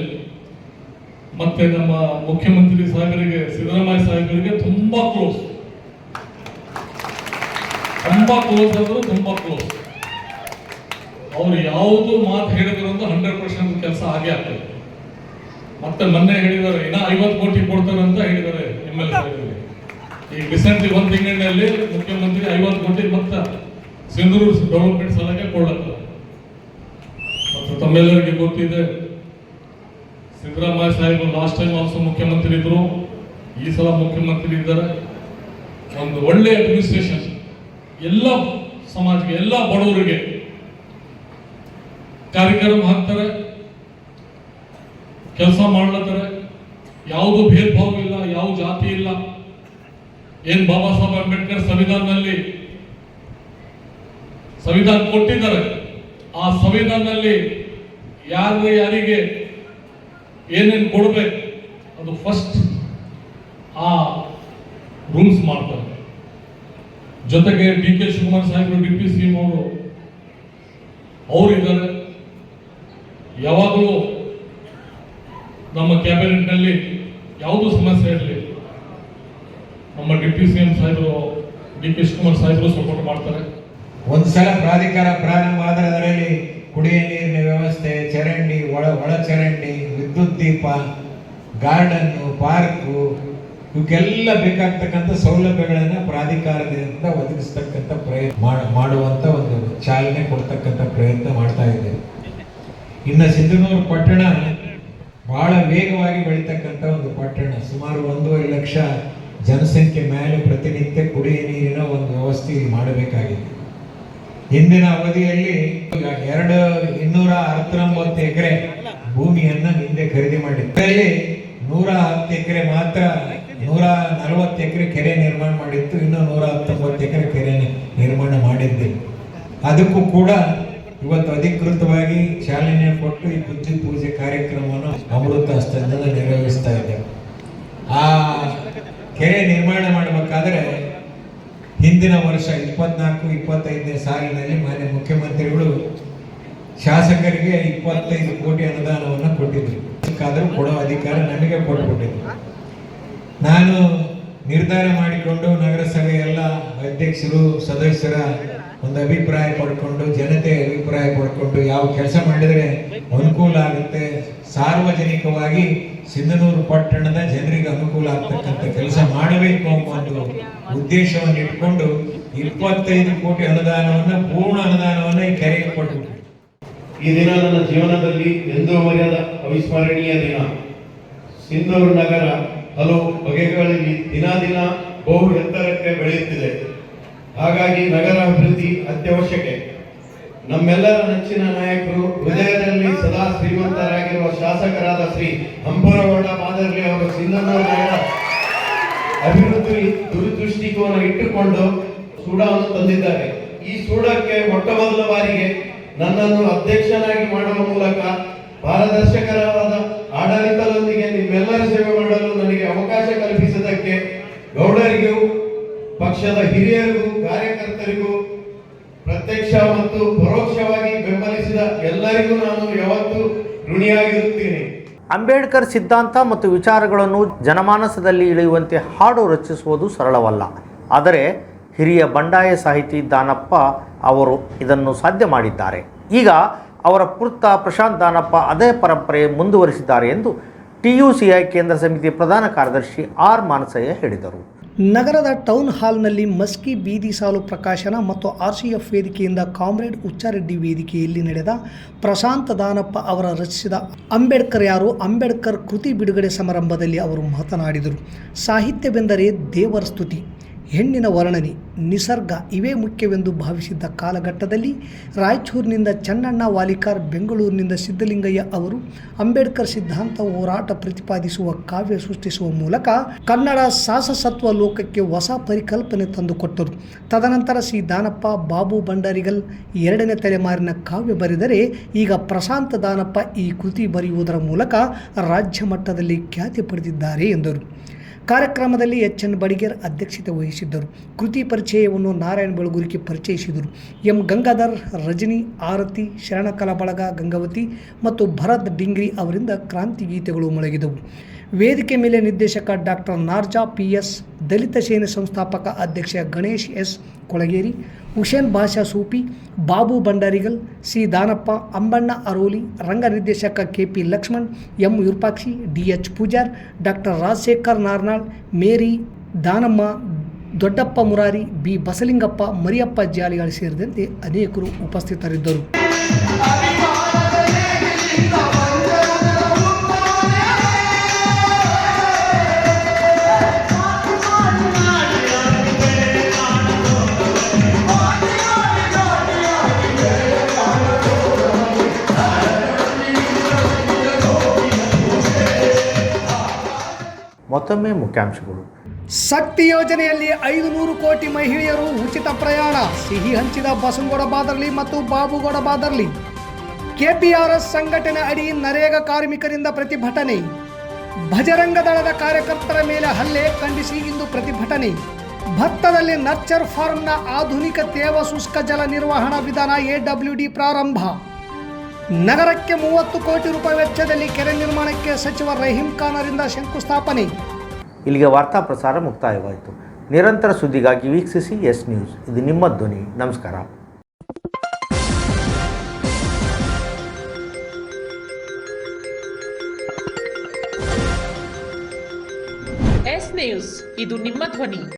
ಮತ್ತೆ ನಮ್ಮ ಮುಖ್ಯಮಂತ್ರಿ ಸಾಹೇಬರಿಗೆ ಸಿದ್ದರಾಮಯ್ಯ ಸಾಹೇಬರಿಗೆ ತುಂಬಾ ಕ್ಲೋಸ್ ತುಂಬಾ ಕ್ಲೋಸ್ ಅಂದ್ರೆ ತುಂಬಾ ಕ್ಲೋಸ್ ಅವ್ರು ಯಾವುದು ಮಾತು ಹೇಳಿದ್ರು ಅಂತ ಹಂಡ್ರೆಡ್ ಪರ್ಸೆಂಟ್ ಕೆಲಸ ಆಗೇ ಆಗ್ತದೆ. ಮತ್ತೆ ಮೊನ್ನೆ ಹೇಳಿದ್ದಾರೆ ಇನ್ನ ಐವತ್ತು ಕೋಟಿ ಕೊಡ್ತಾರೆ ಅಂತ ಹೇಳಿದ್ದಾರೆ ಎಂ ಎಲ್ ಈಗ ರೀಸೆಂಟ್ಲಿ ಒಂದು ತಿಂಗಳಿನಲ್ಲಿ ಮುಖ್ಯಮಂತ್ರಿ ಐವತ್ತು ಕೋಟಿ ಮತ್ತೆ ಸಿಂಧೂರು ಡೆವಲಪ್ಮೆಂಟ್ ಸಲಕ್ಕೆ ಕೊಡಲ್ಲ. ಮತ್ತು ತಮ್ಮೆಲ್ಲರಿಗೆ ಗೊತ್ತಿದೆ Siddaramaiah Saheb last time also ಮುಖ್ಯಮಂತ್ರಿ ಇದ್ರು. ಈ ಸಲ ಮುಖ್ಯಮಂತ್ರಿ ಇದ್ದಾರೆ. ಒಂದು ಒಳ್ಳೆ ಅಡ್ಮಿನಿಸ್ಟ್ರೇಷನ್ ಎಲ್ಲ ಸಮಾಜಕ್ಕೆ ಎಲ್ಲ ಬಡವರಿಗೆ ಕಾರ್ಯಕ್ರಮ ಹಾಕ್ತಾರೆ. ಕೆಲಸ ಮಾಡ್ಲತ್ತಾರೆ. ಯಾವುದು ಭೇದ ಭಾವ ಇಲ್ಲ, ಯಾವ ಜಾತಿ ಇಲ್ಲ. ಏನ್ ಬಾಬಾ ಸಾಹೇಬ್ ಅಂಬೇಡ್ಕರ್ ಸಂವಿಧಾನದಲ್ಲಿ ಸಂವಿಧಾನ ಕೊಟ್ಟಿದ್ದಾರೆ. ಆ ಸಂವಿಧಾನದಲ್ಲಿ ಯಾರು ಯಾರಿಗೆ ಏನೇನು ಕೊಡ್ಬೇಕು, ಅದು ಫಸ್ಟ್ ಆ ರೂಲ್ಸ್ ಮಾಡ್ತಾರೆ. ಜೊತೆಗೆ ಡಿ ಕೆ ಶಿವಕುಮಾರ್ ಸಾಹೇಬರು, ಡಿ ಪಿ ಸಿ ಅವರು ಅವರಿದ್ದಾರೆ ಯಾವಾಗಲೂ ನಮ್ಮ ಕ್ಯಾಬಿನೆಟ್ನಲ್ಲಿ ಯಾವುದು ಸಮಸ್ಯೆ ಇರಲಿ? ನಮ್ಮ ಡಿಪ್ಟಿ ಸಿ ಎಂ ಸಾಹೇಬರು, ಡಿ ಕೆ ಶಿವಕುಮಾರ್ ಸಾಹೇಬರು ಸಪೋರ್ಟ್ ಮಾಡ್ತಾರೆ. ಒಂದು ಸಲ ಪ್ರಾಧಿಕಾರ ಪ್ರಾರಂಭ ಆದರೆ ಅದರಲ್ಲಿ ಕುಡಿಯ ನೀರಿನ ವ್ಯವಸ್ಥೆ, ಚರಂಡಿ, ಒಳ ಒಳ ಚರಂಡಿ, ವಿದ್ಯುತ್ ದೀಪ, ಗಾರ್ಡನ್ನು, ಪಾರ್ಕು ಇವಕ್ಕೆಲ್ಲ ಬೇಕಾಗ್ತಕ್ಕಂಥ ಸೌಲಭ್ಯಗಳನ್ನು ಪ್ರಾಧಿಕಾರದಿಂದ ಒದಗಿಸ್ತಕ್ಕಂಥ ಪ್ರಯತ್ನ ಮಾಡ- ಮಾಡುವಂತ ಒಂದು ಚಾಲನೆ ಕೊಡ್ತಕ್ಕಂಥ ಪ್ರಯತ್ನ ಮಾಡ್ತಾ ಇದ್ದೇವೆ. ಇನ್ನು ಸಿಂಧನೂರು ಪಟ್ಟಣ ಬಹಳ ವೇಗವಾಗಿ ಬೆಳೀತಕ್ಕಂಥ ಒಂದು ಪಟ್ಟಣ. ಸುಮಾರು ಒಂದೂವರೆ ಲಕ್ಷ ಜನಸಂಖ್ಯೆ ಮೇಲೆ ಪ್ರತಿನಿತ್ಯ ಕುಡಿಯ ನೀರಿನ ಒಂದು ವ್ಯವಸ್ಥೆ ಮಾಡಬೇಕಾಗಿದೆ. ಹಿಂದಿನ ಅವಧಿಯಲ್ಲಿ ಎರಡು ಇನ್ನೂರ ಹತ್ತೊಂಬತ್ತು ಎಕರೆ ಭೂಮಿಯನ್ನ ಹಿಂದೆ ಖರೀದಿ ಮಾಡಿದ್ದಲ್ಲಿ ನೂರ ಹತ್ತು ಎಕರೆ ಮಾತ್ರ, ನೂರ ನಲವತ್ತು ಎಕರೆ ಕೆರೆ ನಿರ್ಮಾಣ ಮಾಡಿತ್ತು. ಇನ್ನೂ ನೂರ ಹತ್ತೊಂಬತ್ತು ಎಕರೆ ಕೆರೆ ನಿರ್ಮಾಣ ಮಾಡಿದ್ದೆ. ಅದಕ್ಕೂ ಕೂಡ ಇವತ್ತು ಅಧಿಕೃತವಾಗಿ ಚಾಲನೆ ಕೊಟ್ಟು ಈ ಬುದ್ಧಿ ಪೂಜೆ ಕಾರ್ಯಕ್ರಮವನ್ನು ಅಮೃತ ಹಸ್ತದಿಂದ ನೆರವೇರಿಸ್ತಾ ಇದ್ದೇವೆ. ಆ ಕೆರೆ ನಿರ್ಮಾಣ ಮಾಡಬೇಕಾದ್ರೆ ಹಿಂದಿನ ವರ್ಷ ಇಪ್ಪತ್ನಾಲ್ಕು, ಇಪ್ಪತ್ತೈದನೇ ಸಾಲಿನಲ್ಲಿ ಮಾನ್ಯ ಮುಖ್ಯಮಂತ್ರಿಗಳು ಶಾಸಕರಿಗೆ ಇಪ್ಪತ್ತೈದು ಕೋಟಿ ಅನುದಾನವನ್ನು ಕೊಟ್ಟಿದ್ರು. ಅದಕ್ಕಾದರೂ ಕೊಡೋ ಅಧಿಕಾರ ನಮಗೆ ಕೊಟ್ಟುಕೊಟ್ಟಿದ್ರು ನಾನು ನಿರ್ಧಾರ ಮಾಡಿಕೊಂಡು ನಗರಸಭೆ ಎಲ್ಲ ಅಧ್ಯಕ್ಷರು, ಸದಸ್ಯರ ಒಂದು ಅಭಿಪ್ರಾಯ ಪಡ್ಕೊಂಡು, ಜನತೆ ಅಭಿಪ್ರಾಯ ಪಡ್ಕೊಂಡು ಯಾವ ಕೆಲಸ ಮಾಡಿದರೆ ಅನುಕೂಲ ಆಗುತ್ತೆ. ಸಾರ್ವಜನಿಕವಾಗಿ ಸಿಂಧನೂರು ಪಟ್ಟಣದ ಜನರಿಗೆ ಅನುಕೂಲ ಆಗ್ತಕ್ಕಂಥ ಕೆಲಸ ಮಾಡಬೇಕು ಒಂದು ಉದ್ದೇಶವನ್ನು ಇಟ್ಕೊಂಡು ಇಪ್ಪತ್ತೈದು ಕೋಟಿ ಅನುದಾನವನ್ನು, ಪೂರ್ಣ ಅನುದಾನವನ್ನು ಈ ಕೆರೆಗೆ ಕೊಟ್ಟು ಈ ದಿನ ನನ್ನ ಜೀವನದಲ್ಲಿ ಎಂದೂ ಮರ್ಯಾದ ಅವಿಸ್ಮರಣೀಯ ದಿನ. ಸಿಂಧೂರು ನಗರ ಹಲವು ಬಗೆಗಳಲ್ಲಿ ದಿನ ದಿನ ಬಹು ಎತ್ತರಕ್ಕೆ ಬೆಳೆಯುತ್ತಿದೆ. ಹಾಗಾಗಿ ನಗರ ಅಭಿವೃದ್ಧಿ ಅತ್ಯವಶ್ಯಕ ನಮ್ಮೆಲ್ಲರ ನೆಚ್ಚಿನ ನಾಯಕರು ಹೃದಯದಲ್ಲಿ ಸದಾ ಶ್ರೀಮಂತರಾಗಿರುವ ಶಾಸಕರಾದ ಶ್ರೀ ಹಂಪರಗೌಡ ಮಾದರ್ಲಿ ಅವರು ಸಿಂಧನೂರು ನಗರ ಅಭಿವೃದ್ಧಿ ದುರದೃಷ್ಟಿಕೋನ ಇಟ್ಟುಕೊಂಡು ಸೂಡವನ್ನು ತಂದಿದ್ದಾರೆ. ಈ ಸೂಡಕ್ಕೆ ಮೊಟ್ಟ ಮೊದಲ ಬಾರಿಗೆ ನನ್ನನ್ನು ಅಧ್ಯಕ್ಷನಾಗಿ ಮಾಡುವ ಮೂಲಕ ಪಾರದರ್ಶಕರವಾದ ಆಡಳಿತದೊಂದಿಗೆ ನಿಮ್ಮೆಲ್ಲರ ಸೇವೆ ಮಾಡಲು ನನಗೆ ಅವಕಾಶ ಕಲ್ಪಿಸಿದ್ದಕ್ಕೆ ಗೌಡರಿಗೂ ಪಕ್ಷದ ಹಿರಿಯರಿಗೂ, ಕಾರ್ಯಕರ್ತರಿಗೂ ಪ್ರತ್ಯಕ್ಷ ಮತ್ತು ಪರೋಕ್ಷವಾಗಿ ಬೆಂಬಲಿಸಿದ ಎಲ್ಲರಿಗೂ ನಾನು ಯಾವತ್ತೂ ಋಣಿಯಾಗಿರುತ್ತೇನೆ. ಅಂಬೇಡ್ಕರ್ ಸಿದ್ಧಾಂತ ಮತ್ತು ವಿಚಾರಗಳನ್ನು ಜನಮಾನಸದಲ್ಲಿ ಇಳಿಯುವಂತೆ ಹಾಡು ರಚಿಸುವುದು ಸರಳವಲ್ಲ. ಆದರೆ ಹಿರಿಯ ಬಂಡಾಯ ಸಾಹಿತಿ ದಾನಪ್ಪ ಅವರು ಇದನ್ನು ಸಾಧ್ಯ ಮಾಡಿದ್ದಾರೆ. ಈಗ ಅವರ ಪುತ್ರ ಪ್ರಶಾಂತ್ ದಾನಪ್ಪ ಅದೇ ಪರಂಪರೆ ಮುಂದುವರಿಸಿದ್ದಾರೆ ಎಂದು ಟಿ ಯು ಸಿ ಐ ಕೇಂದ್ರ ಸಮಿತಿ ಪ್ರಧಾನ ಕಾರ್ಯದರ್ಶಿ ಆರ್ ಮಾನಸಯ್ಯ ಹೇಳಿದರು. ನಗರದ ಟೌನ್ ಹಾಲ್ನಲ್ಲಿ ಮಸ್ಕಿ ಬೀದಿ ಸಾಲು ಪ್ರಕಾಶನ ಮತ್ತು ಆರ್ ಸಿ ಎಫ್ ವೇದಿಕೆಯಿಂದ ಕಾಮ್ರೇಡ್ ಉಚ್ಚಾರೆಡ್ಡಿ ವೇದಿಕೆಯಲ್ಲಿ ನಡೆದ ಪ್ರಶಾಂತ ದಾನಪ್ಪ ಅವರ ರಚಿಸಿದ ಅಂಬೇಡ್ಕರ್ ಯಾರು, ಅಂಬೇಡ್ಕರ್ ಕೃತಿ ಬಿಡುಗಡೆ ಸಮಾರಂಭದಲ್ಲಿ ಅವರು ಮಾತನಾಡಿದರು. ಸಾಹಿತ್ಯವೆಂದರೆ ದೇವರ ಸ್ತುತಿ. ಹೆಣ್ಣಿನ ವರ್ಣನೆ ನಿಸರ್ಗ ಇವೇ ಮುಖ್ಯವೆಂದು ಭಾವಿಸಿದ್ದ ಕಾಲಘಟ್ಟದಲ್ಲಿ ರಾಯಚೂರಿನಿಂದ ಚನ್ನಣ್ಣ ವಾಲಿಕಾರ್ ಬೆಂಗಳೂರಿನಿಂದ ಸಿದ್ದಲಿಂಗಯ್ಯ ಅವರು ಅಂಬೇಡ್ಕರ್ ಸಿದ್ಧಾಂತ ಹೋರಾಟ ಪ್ರತಿಪಾದಿಸುವ ಕಾವ್ಯ ಸೃಷ್ಟಿಸುವ ಮೂಲಕ ಕನ್ನಡ ಸಾಸಸತ್ವ ಲೋಕಕ್ಕೆ ಹೊಸ ಪರಿಕಲ್ಪನೆ ತಂದುಕೊಟ್ಟರು ತದನಂತರ ಸಿ ದಾನಪ್ಪ ಬಾಬು ಭಂಡಾರಿಗಲ್ ಎರಡನೇ ತಲೆಮಾರಿನ ಕಾವ್ಯ ಬರೆದರೆ ಈಗ ಪ್ರಶಾಂತ ದಾನಪ್ಪ ಈ ಕೃತಿ ಬರೆಯುವುದರ ಮೂಲಕ ರಾಜ್ಯ ಮಟ್ಟದಲ್ಲಿ ಖ್ಯಾತಿ ಪಡೆದಿದ್ದಾರೆ ಎಂದರು. ಕಾರ್ಯಕ್ರಮದಲ್ಲಿ ಎಚ್ ಎನ್ ಬಡಿಗೇರ್ ಅಧ್ಯಕ್ಷತೆ ವಹಿಸಿದ್ದರು. ಕೃತಿ ಪರಿಚಯವನ್ನು ನಾರಾಯಣ ಬೆಳಗುರಿಗೆ ಪರಿಚಯಿಸಿದರು. ಎಂ ಗಂಗಾಧರ್, ರಜನಿ, ಆರತಿ ಶರಣಕಲಾ ಬಳಗ ಗಂಗಾವತಿ ಮತ್ತು ಭರತ್ ಡಿಂಗ್ರಿ ಅವರಿಂದ ಕ್ರಾಂತಿ ಗೀತೆಗಳು ಮೊಳಗಿದವು. ವೇದಿಕೆ ಮೇಲೆ ನಿರ್ದೇಶಕ ಡಾಕ್ಟರ್ ನಾರ್ಜಾ ಪಿ ಎಸ್ ದಲಿತ ಸೇನೆ ಸಂಸ್ಥಾಪಕ ಅಧ್ಯಕ್ಷ ಗಣೇಶ್ ಎಸ್ ಕೊಳಗೇರಿ, ಹುಸೇನ್ ಬಾಷಾ ಸೂಪಿ, ಬಾಬು ಭಂಡಾರಿಗಲ್ ಸಿ ದಾನಪ್ಪ, ಅಂಬಣ್ಣ ಅರೋಲಿ, ರಂಗ ನಿರ್ದೇಶಕ K P Lakshman, M Virupakshi D H Pujar, doctor Rajashekhar Narnal, Mary Danamma, Doddappa Murari, B Basalingappa, Mariyappa ಜಾಲಿಗಳು ಸೇರಿದಂತೆ ಅನೇಕರು ಉಪಸ್ಥಿತರಿದ್ದರು. ಮತ್ತೊಮ್ಮೆ ಮುಖ್ಯಾಂಶಗಳು. ಶಕ್ತಿ ಯೋಜನೆಯಲ್ಲಿ ಐದು ನೂರು ಕೋಟಿ ಮಹಿಳೆಯರು ಉಚಿತ ಪ್ರಯಾಣ. ಸಿಹಿ ಹಂಚಿದ ಬಸನಗೌಡ ಬಾದರ್ಲಿ ಮತ್ತು ಬಾಬುಗೌಡ ಬಾದರ್ಲಿ. ಕೆಪಿಆರ್ಎಸ್ ಸಂಘಟನೆ ಅಡಿ ನರೇಗಾ ಕಾರ್ಮಿಕರಿಂದ ಪ್ರತಿಭಟನೆ. ಭಜರಂಗ ದಳದ ಕಾರ್ಯಕರ್ತರ ಮೇಲೆ ಹಲ್ಲೆ ಖಂಡಿಸಿ ಇಂದು ಪ್ರತಿಭಟನೆ. ಭತ್ತದಲ್ಲಿ ನರ್ಚರ್ ಫಾರ್ಮ್ನ ಆಧುನಿಕ ತೇವ ಶುಷ್ಕ ಜಲ ನಿರ್ವಹಣಾ ವಿಧಾನ ಎಡಬ್ಲ್ಯೂಡಿ ಪ್ರಾರಂಭ. ನಗರಕ್ಕೆ ಮೂವತ್ತು ಕೋಟಿ ರೂಪಾಯಿ ವೆಚ್ಚದಲ್ಲಿ ಕೆರೆ ನಿರ್ಮಾಣಕ್ಕೆ ಸಚಿವ ರಹೀಂ ಖಾನ್ ಅವರಿಂದ ಶಂಕುಸ್ಥಾಪನೆ. ಇಲ್ಲಿಗೆ ವಾರ್ತಾ ಪ್ರಸಾರ ಮುಕ್ತಾಯವಾಯಿತು. ನಿರಂತರ ಸುದ್ದಿಗಾಗಿ ವೀಕ್ಷಿಸಿ ಎಸ್ ನ್ಯೂಸ್. ಇದು ನಿಮ್ಮ ಧ್ವನಿ. ನಮಸ್ಕಾರ. S news. ಇದು ನಿಮ್ಮ ಧ್ವನಿ.